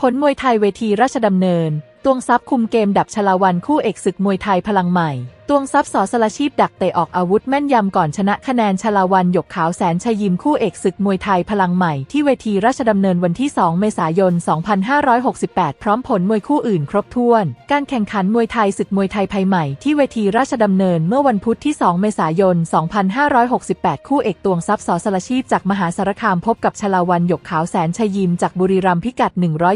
ผลมวยไทยเวทีราชดำเนินตวงซับคุมเกมดับชลาวันคู่เอกศึกมวยไทยพลังใหม่ ตวงซับสอสละชีพดักเตะออกอาวุธแม่นยำก่อนชนะคะแนนชลาวันหยกขาวแสนชัยยิมคู่เอกศึกมวยไทยพลังใหม่ที่เวทีราชดำเนินวันที่ 2 เมษายน 2568 พร้อมผลมวยคู่อื่นครบถ้วน การแข่งขันมวยไทยศึกมวยไทยไทยใหม่ที่เวทีราชดำเนินเมื่อวันพุธที่ 2 เมษายน 2568 คู่เอกตวงซับสอสละชีพจากมหาสารคามพบกับชลาวันหยกขาวแสนชัยยิมจากบุรีรัมย์พิกัด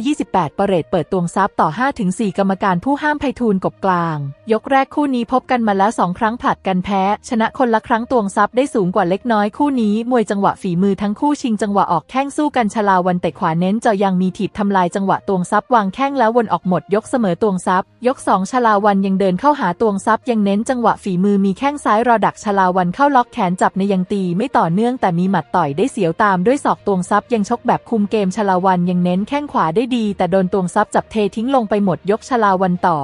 128 ประเรตเปิดตวงซับต่อ 5 ถึง5-4กรรมการผู้ห้ามไพฑูรย์กบกลาง ยกแรกคู่นี้พบกันมาแล้ว2ครั้งผลัดกันแพ้ ชนะคนละครั้งตวงซับได้สูงกว่าเล็กน้อยคู่นี้ มวยจังหวะฝีมือทั้งคู่ชิงจังหวะออกแข้งสู้กันชลาวันเตะขวาเน้นเจาะยังมีถีบทำลายจังหวะตวงซับวางแข้งแล้ววนออกหมดยกเสมอตวงซับยก2ชลาวันยังเดินเข้าหาตวงซับยังเน้นจังหวะฝีมือมีแข้งซ้ายรอดักชลาวันเข้าล็อกแขนจับในยังตีไม่ต่อเนื่องแต่มีหมัดต่อยได้เสียวตามด้วยศอกตวงซับยังชกแบบคุมเกมชลาวันยังเน้นแข้งขวาได้ดี แต่โดนตวงซับจับเททิ้งลงไปหมดยกชลาวันต่อ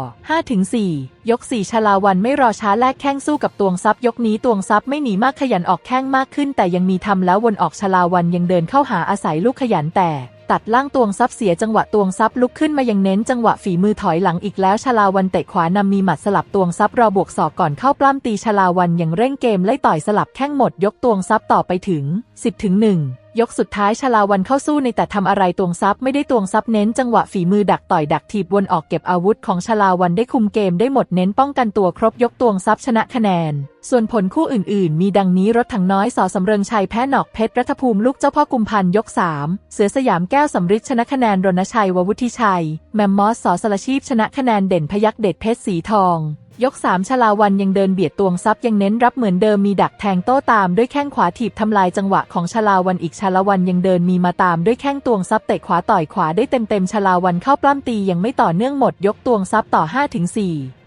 5-4 ยก 4 ชลาวันไม่รอช้าแลกแข้งสู้กับตวงซับยกนี้ตวงซับไม่หนีมากขยันออกแข้งมากขึ้น แต่ยังมีทำแล้ววนออกชลาวันยังเดินเข้าหาอาศัยลูกขยันแต่ตัดล่างตวงซับเสียจังหวะตวงซับลุกขึ้นมายังเน้นจังหวะฝีมือถอยหลังอีกแล้วชลาวันเตะขวานำมีหมัดสลับตวงซับรอบวกศอกก่อนเข้าปล้ำตีชลาวันยังเร่งเกมไล่ต่อยสลับแข้งหมดยกตวงซับต่อไปถึง 10ถึง1 ยกสุดท้ายชลาวันเข้าสู้ในแต่ทำอะไรตวงซับไม่ได้ตวงซับเน้นจังหวะฝีมือดักต่อยดักถีบวนออกเก็บอาวุธของชลาวันได้คุมเกมได้หมดเน้นป้องกันตัวครบยกตวงซับชนะคะแนน ส่วนผลคู่อื่น ๆ มีดังนี้รถถังน้อยสอสำเริงชัยแพ้หนอกเพชรรัฐภูมิลูกเจ้าพ่อกุมพันยก3เสือสยามแก้วสำริดชนะคะแนนรณชัยววุฒิชัย แมมมอสสอสละชีพชนะคะแนนเด่นพยักเดชเพชรสีทอง ยก 3 ชลาวันยังเดินเบียดตวงซับยังเน้นรับเหมือนเดิมมีดักแทงโต้ตามด้วยแข้งขวาถีบทำลายจังหวะของชลาวันอีกชลาวันยังเดินมีมาตามด้วยแข้งตวงซับเตะขวาต่อยขวาได้เต็มเต็มๆชลาวันเข้าปล้ำตียังไม่ต่อเนื่องหมดยกตวงซับต่อ 5-4